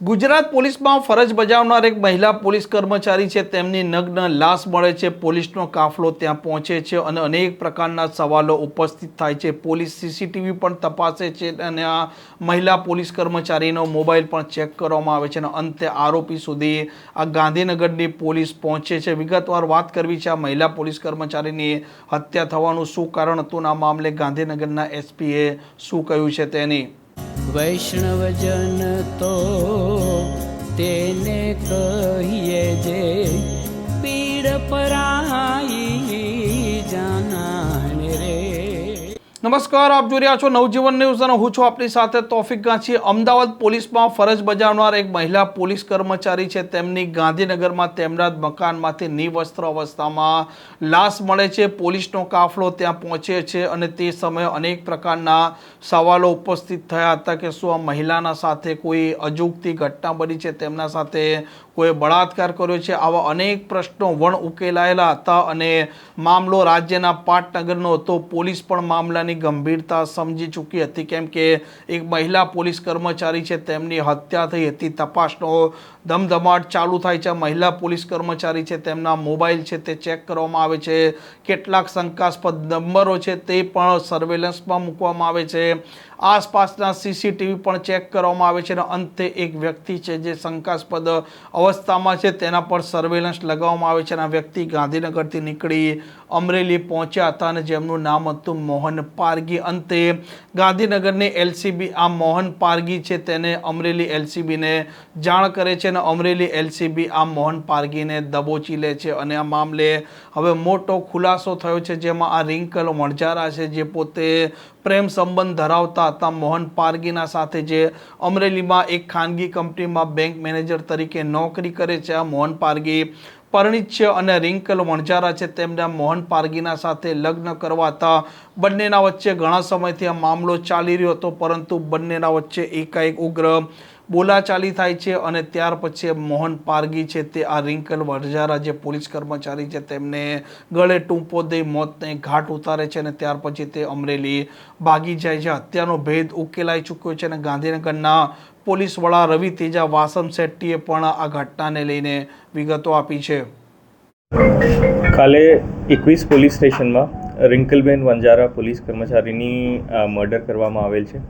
ગુજરાત પોલીસમાં ફરજ બજાવનાર એક મહિલા પોલીસ કર્મચારી છે. તેમની નગ્ન લાશ મળે છે. પોલીસનો કાફલો ત્યાં પહોંચે છે અને અનેક પ્રકારના સવાલો ઉપસ્થિત થાય છે. પોલીસ સીસીટીવી પણ તપાસે છે અને આ મહિલા પોલીસ કર્મચારીનો મોબાઈલ પણ ચેક કરવામાં આવે છે અને અંતે આરોપી સુધી આ ગાંધીનગરની પોલીસ પહોંચે છે. વિગતવાર વાત કરવી છે આ મહિલા પોલીસ કર્મચારીની હત્યા થવાનું શું કારણ હતું આ મામલે ગાંધીનગરના એસપીએ શું કહ્યું છે તેની? વૈષ્ણવજન તો કહીએ જે નમસ્કાર, આપ જોઈ રહ્યા છો નવજીવન ન્યૂઝ અને હું છું આપની સાથે તોફિક ગાંચી અમદાવાદ પોલીસમાં ફરજ બજાવનાર એક મહિલા પોલીસ કર્મચારી છે. તેમની ગાંધીનગરમાં તેમના જ મકાનમાંથી નિવસ્ત્ર અવસ્થામાં લાશ મળે છે. પોલીસનો કાફલો ત્યાં પહોંચે છે અને તે સમયે અનેક પ્રકારના સવાલો ઉપસ્થિત થયા હતા કે શું આ મહિલાના સાથે કોઈ અજુગતી ઘટના બની છે? તેમના સાથે કોઈ બળાત્કાર કર્યો છે. આવા અનેક પ્રશ્નો વણ ઉકેલાયેલા હતા અને મામલો રાજ્યના પાટનગરનો હતો. પોલીસ પણ મામલાની ગંભીરતા સમજી ચૂકી હતી. કેમ કે એક મહિલા પોલીસ કર્મચારી છે, તેમની હત્યા થઈ હતી. તપાસનો ધમધમાટ ચાલુ થાય છે. મહિલા પોલીસ કર્મચારી છે, તેમના મોબાઈલ છે, તે ચેક કરવામાં આવે છે. કેટલાક શંકાસ્પદ નંબરો છે, તે પણ સર્વેલન્સમાં મૂકવામાં આવે છે. આસપાસના સીસીટીવી પણ ચેક કરવામાં આવે છે અને અંતે એક વ્યક્તિ છે જે શંકાસ્પદ અવસ્થામાં છે, તેના પર સર્વેલન્સ લગાવવામાં આવે છે અને આ વ્યક્તિ ગાંધીનગરથી નીકળી અમરેલી પહોંચ્યા હતા અને જેમનું નામ હતું મોહન પારગી અંતે ગાંધીનગરની એલસીબી આ મોહન પારગી છે, તેને અમરેલી એલસીબીને જાણ કરે છે અને અમરેલી એલસીબી આ મોહન પારગીને દબોચી લે છે અને આ મામલે હવે મોટો ખુલાસો થયો છે, જેમાં આ રિંકલ વણઝારા છે, જે પોતે પ્રેમ સંબંધ ધરાવતા હતા. મોહન પારગીના સાથે જે અમરેલીમાં એક ખાનગી કંપનીમાં બેંક મેનેજર તરીકે નોકરી કરે છે, આ મોહન પારગી પરણિત છે અને રિંકલ વણઝારા છે. તેમના મોહન પારગીના સાથે લગ્ન કરવા હતા બંનેના વચ્ચે ઘણા સમયથી આ મામલો ચાલી રહ્યો હતો, પરંતુ બંનેના વચ્ચે એકાએક ઉગ્ર બોલાચાલી થાય છે અને ત્યાર પછી મોહન પારગી છે તે આ રિંકલ વણઝારા જે પોલીસ કર્મચારી છે તેમને ગળે ટૂંપો દઈ મોતને ઘાટ ઉતારે છે અને ત્યાર પછી તે અમરેલી ભાગી જાય છે. હત્યાનો ભેદ ઉકેલાઈ ચૂક્યો છે અને ગાંધીનગરના પોલીસ વડા રવિ તેજા વાસમ શેટ્ટીએ પણ આ ઘટનાને લઈને વિગતો આપી છે. કાલે એકવીસ પોલીસ સ્ટેશનમાં રિંકલબેન વંજારા પોલીસ કર્મચારીની મર્ડર કરવામાં આવેલ છે.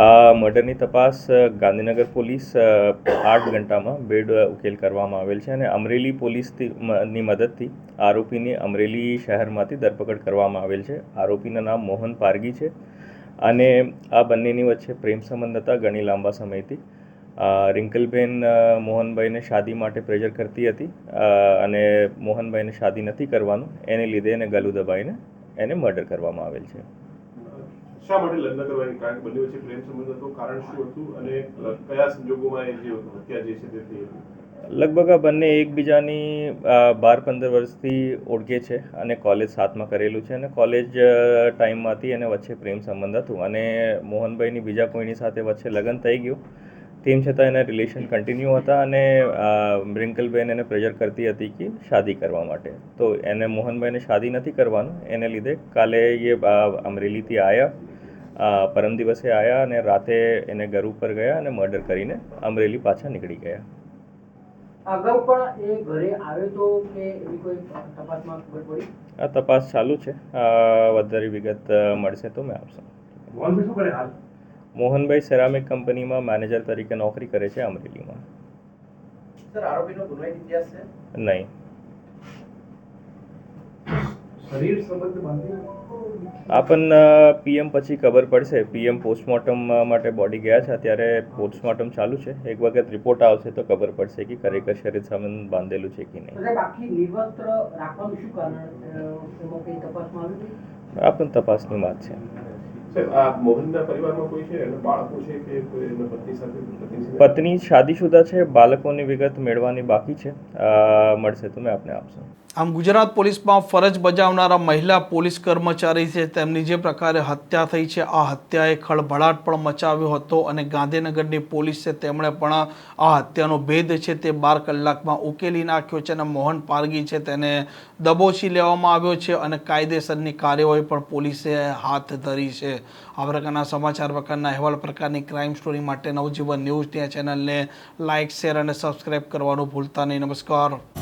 આ મર્ડરની તપાસ ગાંધીનગર પોલીસ આઠ ઘંટામાં બેડ ઉકેલ કરવામાં આવેલ છે અને અમરેલી પોલીસથી ની મદદથી આરોપીની અમરેલી શહેરમાંથી ધરપકડ કરવામાં આવેલ છે. આરોપીનું નામ મોહન પારગી છે અને આ બંનેની વચ્ચે પ્રેમ સંબંધ હતા ઘણી લાંબા સમયથી. રિંકલબેન મોહનભાઈને શાદી માટે પ્રેશર કરતી હતી અને મોહનભાઈને શાદી નથી કરવાનું. એને લીધે એને ગલું દબાઈને એને મર્ડર કરવામાં આવેલ છે. શા માટે લગ્ન કરવાની કારણ કે બંને વચ્ચે પ્રેમ સંબંધ હતો? કારણ શું હતું? અને કયા સંજોગોમાં એ જે હત્યા જે છે તે થઈ હતી લગભગ આ બંને એકબીજાની બાર પંદર વર્ષથી ઓળખે છે અને કોલેજ સાથમાં કરેલું છે અને કોલેજ ટાઈમમાં ટાઈમમાંથી એને વચ્ચે પ્રેમ સંબંધ હતું. અને મોહનભાઈની બીજા કોઈની સાથે વચ્ચે લગ્ન થઈ ગયું. તેમ છતાં એના રિલેશન કન્ટિન્યુ હતા અને રિંકલબેન એને પ્રેઝર કરતી હતી કે શાદી કરવા માટે. તો એને મોહનભાઈને શાદી નથી કરવાનું. એને લીધે કાલે એ અમરેલીથી આવ્યા પરમ દિવસે આવ્યા અને રાતે એને ઘર ઉપર ગયા અને મર્ડર કરીને અમરેલી પાછા નીકળી ગયા. અગાઉ પણ એ ઘરે આવ્યો તો કે એવી કોઈ તપાસમાં ખબર પડી? આ તપાસ ચાલુ છે. વધારે વિગત મળશે તો મેં આપશો. મોહનભાઈ શું કરે હાલ? મોહનભાઈ સેરામિક કંપનીમાં મેનેજર તરીકે નોકરી કરે છે અમરેલીમાં. સર આરોપીનો ગુનો ઇતિહાસ છે? નહીં. શરીર સંબંધ આ પણ પીએમ પછી ખબર પડશે. પીએમ પોસ્ટમોર્ટમ માટે બોડી ગયા છે. અત્યારે પોસ્ટમોર્ટમ ચાલુ છે. એક વખત રિપોર્ટ આવશે તો ખબર પડશે કે ખરેખર શરીર સંબંધ બાંધેલું છે કે નહીં. આ પણ તપાસની વાત છે. સાહેબ આ મોહનના પરિવારમાં કોઈ છે? એના બાળકો છે કે કોઈ એના પત્ની શાદીશુદા છે. બાળકોની વિગત મેળવવાની બાકી છે. મળશે તો મેં આપને આપશો. આમ ગુજરાત પોલીસમાં ફરજ બજાવનારા મહિલા પોલીસ કર્મચારી છે. તેમની જે પ્રકારે હત્યા થઈ છે, આ હત્યાએ ખળભળાટ પણ મચાવ્યો હતો અને ગાંધીનગરની પોલીસ છે, તેમણે પણ આ હત્યાનો ભેદ છે તે બાર કલાકમાં ઉકેલી નાખ્યો છે અને મોહન પારગી છે તેને દબોચી લેવામાં આવ્યો છે અને કાયદેસરની કાર્યવાહી પણ પોલીસે હાથ ધરી છે. આ પ્રકારના સમાચાર પ્રકારના અહેવાલ પ્રકારની ક્રાઇમ સ્ટોરી માટે નવજીવન ન્યૂઝ ત્યાં ચેનલને લાઇક, શેર અને સબસ્ક્રાઈબ કરવાનું ભૂલતા નહીં. નમસ્કાર.